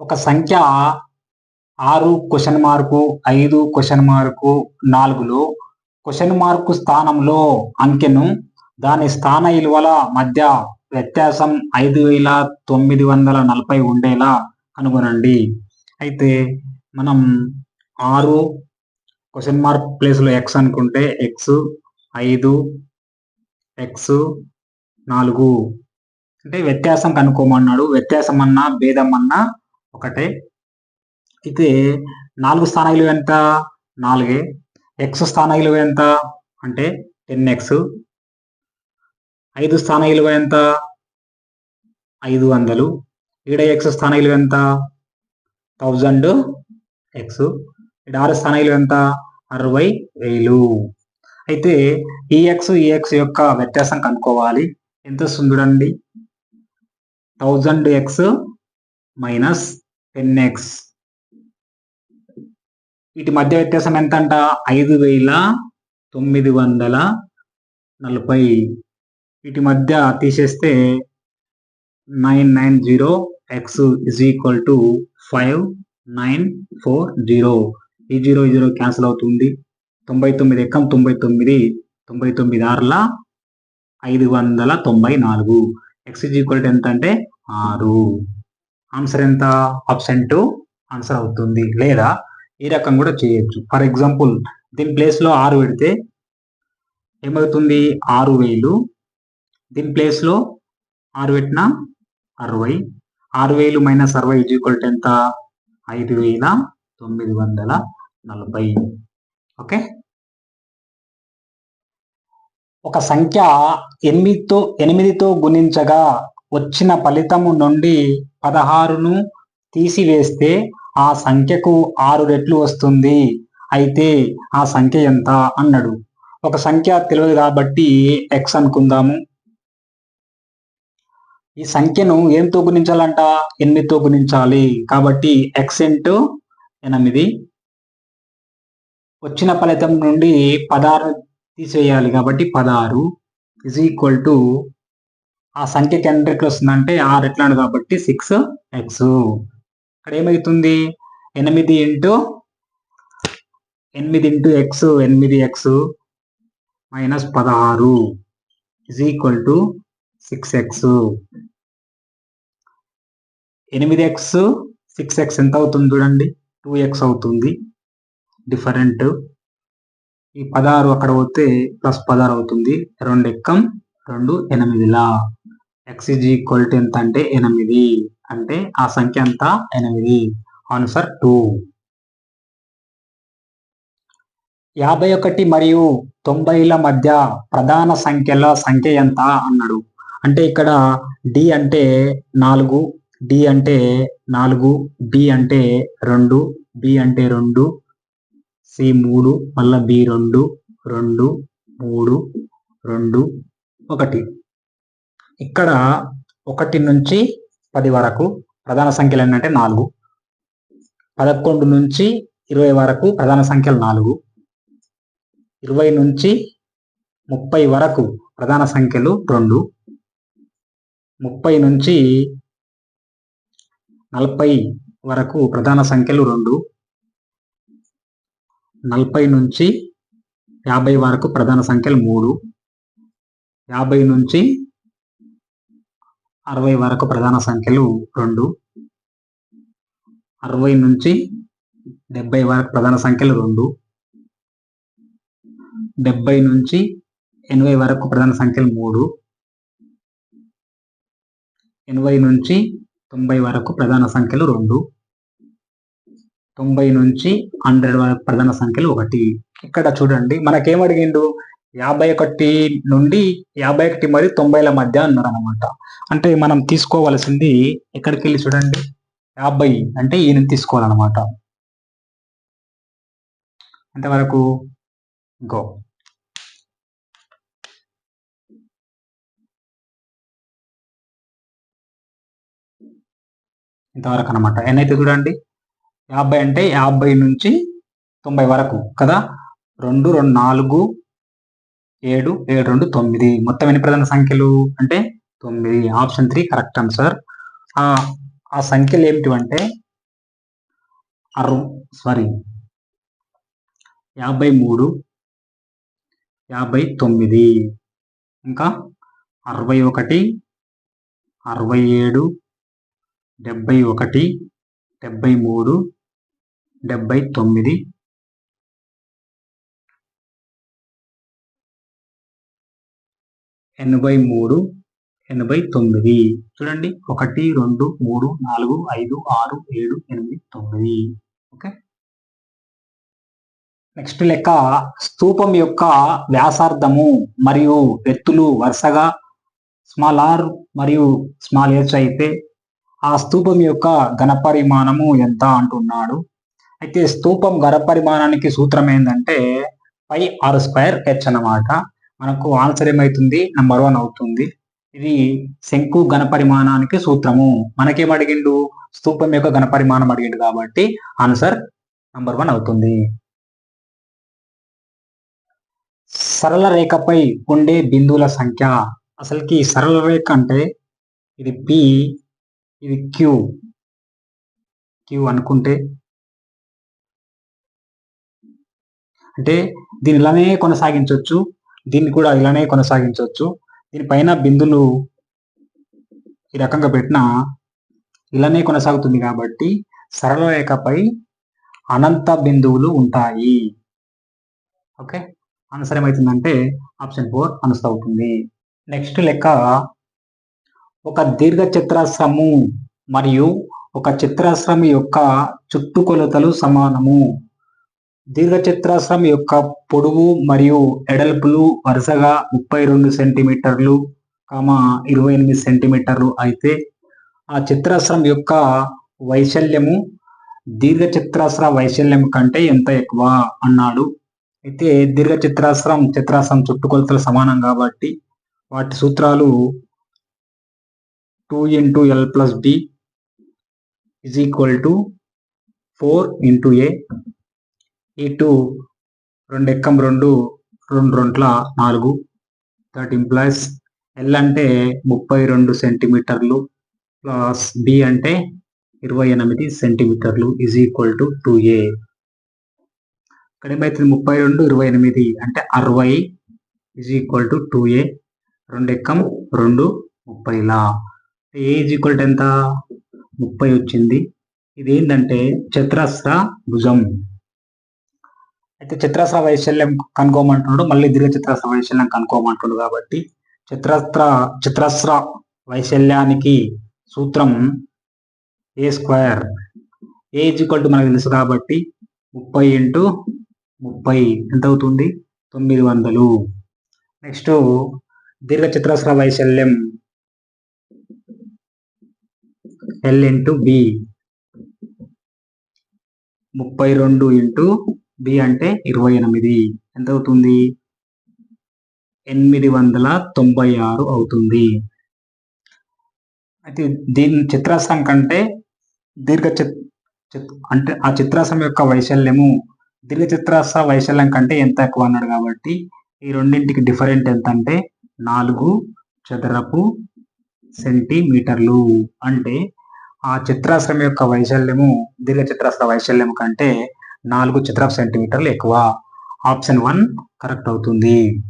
ఒక సంఖ్య ఆరు క్వశ్చన్ మార్కు ఐదు క్వశ్చన్ మార్కు నాలుగులో క్వశ్చన్ మార్కు స్థానంలో అంకెను దాని స్థాన విలువల మధ్య వ్యత్యాసం ఐదు వేల తొమ్మిది వందల నలభై ఉండేలా కనుగొనండి. అయితే మనం ఆరు క్వశ్చన్ మార్క్ ప్లేస్లో ఎక్స్ అనుకుంటే ఎక్స్ ఐదు ఎక్స్ నాలుగు. అంటే వ్యత్యాసం కనుక్కోమన్నాడు. వ్యత్యాసం అన్నా భేదం అన్నా ఒకటే. అయితే నాలుగు స్థాన విలువ ఎంత? నాలుగే. ఎక్స్ స్థాన విలువ ఎంత? అంటే టెన్ ఎక్స్ ఐదు స్థాన విలువ ఎంత? ఐదు వందలు. ఈడ ఎక్స్ స్థాన విలువ ఎంత? థౌజండ్ ఎక్స్ ఈడ ఆరు స్థాన విలువ ఎంత? అరవై వేలు. అయితే ఈ ఎక్స్ ఈ ఎక్స్ యొక్క వ్యత్యాసం కనుక్కోవాలి. ఎంత వస్తుంది చూడండి. Thousand x minus ten x వీటి మధ్య వ్యత్యాసం ఎంత అంట ఐదు వేల తొమ్మిది వందల నలభై. వీటి మధ్య తీసేస్తే nine nine zero x is equal to five nine four zero ఈ జీరో ఈ జీరో క్యాన్సిల్ అవుతుంది. తొంభై తొమ్మిది ఎక్కం తొంభై తొమ్మిది తొంభై తొమ్మిది ఆరుల ఐదు వందల తొంభై నాలుగు. ఎక్స్ ఇజ్ ఈక్వల్ టు ఎంత అంటే ఆరు. ఆన్సర్ ఎంత? ఆప్షన్ టు ఆన్సర్ అవుతుంది. లేదా ఈ రకం కూడా చేయొచ్చు. ఫర్ ఎగ్జాంపుల్ దీని ప్లేస్లో ఆరు పెడితే ఏమవుతుంది? ఆరు వేలు. దీని ప్లేస్లో ఆరు పెట్టిన అరవై. ఆరు వేలు మైనస్ అరవై ఇజ్ ఈక్వల్ టు ఎంత? ఐదు వేల తొమ్మిది వందల నలభై. ఓకే ఒక సంఖ్య ఎనిమిదితో ఎనిమిదితో గుణించగా వచ్చిన ఫలితము నుండి పదహారును తీసివేస్తే ఆ సంఖ్యకు ఆరు రెట్లు వస్తుంది. అయితే ఆ సంఖ్య ఎంత? అన్నాడు. ఒక సంఖ్య తెలియదు కాబట్టి ఎక్స్ అనుకుందాము. ఈ సంఖ్యను ఏంతో గుణించాలంట? ఎనిమిదితో గుణించాలి. కాబట్టి ఎక్స్ ఇంటూ ఎనిమిది. వచ్చిన ఫలితం నుండి పదహారు తీసేయాలి కాబట్టి పదహారు ఇజ్ ఈక్వల్ టు ఆ సంఖ్యకి ఎన్ని రెట్లు వస్తుందంటే ఆరు రెట్లు కాబట్టి సిక్స్ ఎక్స్ ఇక్కడ ఏమవుతుంది? ఎనిమిది ఇంటూ ఎనిమిది ఇంటూ ఎక్స్ ఎనిమిది ఎక్స్ మైనస్ పదహారు is equal to six x ఎనిమిది ఎక్స్ సిక్స్ ఎక్స్ ఎంత అవుతుంది చూడండి? టూ ఎక్స్ అవుతుంది. డిఫరెంట్ ఈ పదహారు అక్కడ పోతే ప్లస్ పదహారు అవుతుంది. రెండు ఎక్కం రెండు ఎనిమిదిలా. ఎక్స్ ఈజ్ ఈక్వల్ టు ఎంత అంటే ఎనిమిది. అంటే ఆ సంఖ్య ఎంత? ఎనిమిది. Answer two. యాభై ఒకటి మరియు తొంభైల మధ్య ప్రధాన సంఖ్యల సంఖ్య ఎంత? అన్నాడు. అంటే ఇక్కడ డి అంటే నాలుగు డి అంటే నాలుగు బి అంటే రెండు బి అంటే రెండు సి మూడు మళ్ళీ బి రెండు రెండు మూడు రెండు ఒకటి. ఇక్కడ ఒకటి నుంచి పది వరకు ప్రధాన సంఖ్యలు ఏంటంటే నాలుగు. పదకొండు నుంచి ఇరవై వరకు ప్రధాన సంఖ్యలు నాలుగు. ఇరవై నుంచి ముప్పై వరకు ప్రధాన సంఖ్యలు రెండు. ముప్పై నుంచి నలభై వరకు ప్రధాన సంఖ్యలు రెండు. నలభై నుంచి యాభై వరకు ప్రధాన సంఖ్యలు మూడు. యాభై నుంచి అరవై వరకు ప్రధాన సంఖ్యలు రెండు. అరవై నుంచి డెబ్బై వరకు ప్రధాన సంఖ్యలు రెండు. డెబ్బై నుంచి ఎనభై వరకు ప్రధాన సంఖ్యలు మూడు. ఎనభై నుంచి తొంభై వరకు ప్రధాన సంఖ్యలు రెండు. తొంభై నుంచి హండ్రెడ్ వరకు ప్రధాన సంఖ్యలు ఒకటి. ఇక్కడ చూడండి మనకేం అడిగిండు? యాభై ఒకటి నుండి యాభై ఒకటి మరి తొంభైల మధ్య అన్నారు అనమాట అంటే మనం తీసుకోవాల్సింది ఎక్కడికి వెళ్ళి చూడండి. యాభై అంటే ఈయన తీసుకోవాలన్నమాట. ఎంతవరకు? గో. ఇంతవరకు అనమాట ఎన్నైతే చూడండి. యాభై అంటే యాభై నుంచి తొంభై వరకు కదా? రెండు రెండు నాలుగు ఏడు ఏడు రెండు తొమ్మిది. మొత్తం ఎన్ని ప్రధాన సంఖ్యలు అంటే తొమ్మిది. Option three correct answer. ఆ ఆ సంఖ్యలు ఏమిటి అంటే అరు సారీ యాభై మూడు యాభై తొమ్మిది ఇంకా అరవై ఒకటి అరవై ఏడు డెబ్బై ఒకటి డెబ్బై మూడు డెబ్బై తొమ్మిది ఎనభై మూడు ఎనభై తొమ్మిది. చూడండి ఒకటి రెండు మూడు నాలుగు ఐదు ఆరు ఏడు ఎనిమిది తొమ్మిది. ఓకే? నెక్స్ట్ లెక్క స్తూపం యొక్క వ్యాసార్థము మరియు ఎత్తులు వరుసగా స్మాల్ ఆర్ మరియు స్మాల్ హెచ్ అయితే ఆ స్తూపం యొక్క ఘనపరిమాణము ఎంత అంటున్నాడు? అయితే స్తూపం ఘనపరిమాణానికి సూత్రం ఏంటంటే పై ఆర్ స్క్వేర్ హెచ్ అన్నమాట. మనకు ఆన్సర్ ఏమవుతుంది నంబర్ వన్ అవుతుంది. ఇది శంకు ఘనపరిమాణానికి సూత్రము. మనకేం అడిగిండు? స్థూపం యొక్క ఘనపరిమాణం అడిగిండు కాబట్టి ఆన్సర్ నంబర్ వన్ అవుతుంది. సరళ రేఖపై ఉండే బిందువుల సంఖ్య. అసలుకి సరళ రేఖ అంటే ఇది పి ఇది క్యూ క్యూ అనుకుంటే అంటే దీని ఇలానే కొనసాగించవచ్చు దీన్ని కూడా ఇలానే కొనసాగించవచ్చు. దీనిపైన బిందులు ఈ రకంగా పెట్టినా ఇలానే కొనసాగుతుంది కాబట్టి సరళ రేఖపై అనంత బిందువులు ఉంటాయి. ఓకే? ఆన్సర్ ఏమవుతుందంటే ఆప్షన్ ఫోర్ ఆన్సర్ అవుతుంది. నెక్స్ట్ లెక్క ఒక దీర్ఘ చతురస్రము మరియు ఒక చతురస్రం యొక్క చుట్టుకొలతలు సమానము. దీర్ఘ యొక్క పొడవు మరియు ఎడల్పులు వరుసగా ముప్పై రెండు సెంటీమీటర్లు కామా ఇరవై ఎనిమిది సెంటీమీటర్లు అయితే ఆ చతురస్రం యొక్క వైశాల్యము దీర్ఘ చతురస్ర వైశాల్యం కంటే ఎంత ఎక్కువ అన్నాడు. అయితే దీర్ఘ చతురస్రం చుట్టుకొలతలు సమానం కాబట్టి వాటి సూత్రాలు two into l plus d is equal to four into a ఈ టూ రెండు ఎక్కం రెండు రెండు రొంట్ల నాలుగు. దట్ ప్లస్ ఎల్ అంటే ముప్పై రెండు సెంటీమీటర్లు ప్లస్ బి అంటే ఇరవై ఎనిమిది సెంటీమీటర్లు is equal to two a ఇక్కడ ఏమైతుంది ముప్పై రెండు ఇరవై ఎనిమిది అంటే అరవై is equal to two a రెండు ఎక్కం రెండు ముప్పైలా. ఏ ఈజ్ ఈక్వల్ టు ఎంత? ముప్పై వచ్చింది. ఇది ఏంటంటే చతురస్ర భుజం. అయితే చిత్రాస్త్ర వైశాల్యం కనుక్కోమంటున్నాడు మళ్ళీ దీర్ఘ చిత్రాస్త్ర వైశల్యం కనుక్కోమంటున్నాడు కాబట్టి చిత్రాస్త్ర చిత్రాస్త్ర వైశాల్యానికి సూత్రం a square? A equal to మనకు తెలుసు కాబట్టి ముప్పై ఇంటూ ముప్పై ఎంత అవుతుంది? తొమ్మిది వందలు. నెక్స్ట్ దీర్ఘ చతురస్ర వైశల్యం ఎల్ ఇంటూ బి. ముప్పై రెండు ఇంటూ బి అంటే ఇరవై ఎనిమిది. ఎంత అవుతుంది ఎనిమిది వందల తొంభై ఆరు అవుతుంది. అయితే దీని చిత్రాసం కంటే దీర్ఘ చిత్ అంటే ఆ చిత్రాసం యొక్క వైశల్యము దీర్ఘ చిత్రాస వైశల్యం కంటే ఎంత ఎక్కువ అన్నాడు కాబట్టి ఈ రెండింటికి డిఫరెంట్ ఎంత అంటే నాలుగు చదరపు సెంటీమీటర్లు. అంటే ఆ చిత్రాశ్రం యొక్క వైశల్యము దీర్ఘ చిత్రాశ్ర వైశల్యం కంటే నాలుగు చదరపు సెంటీమీటర్లు ఎక్కువ. ఆప్షన్ వన్ కరెక్ట్ అవుతుంది.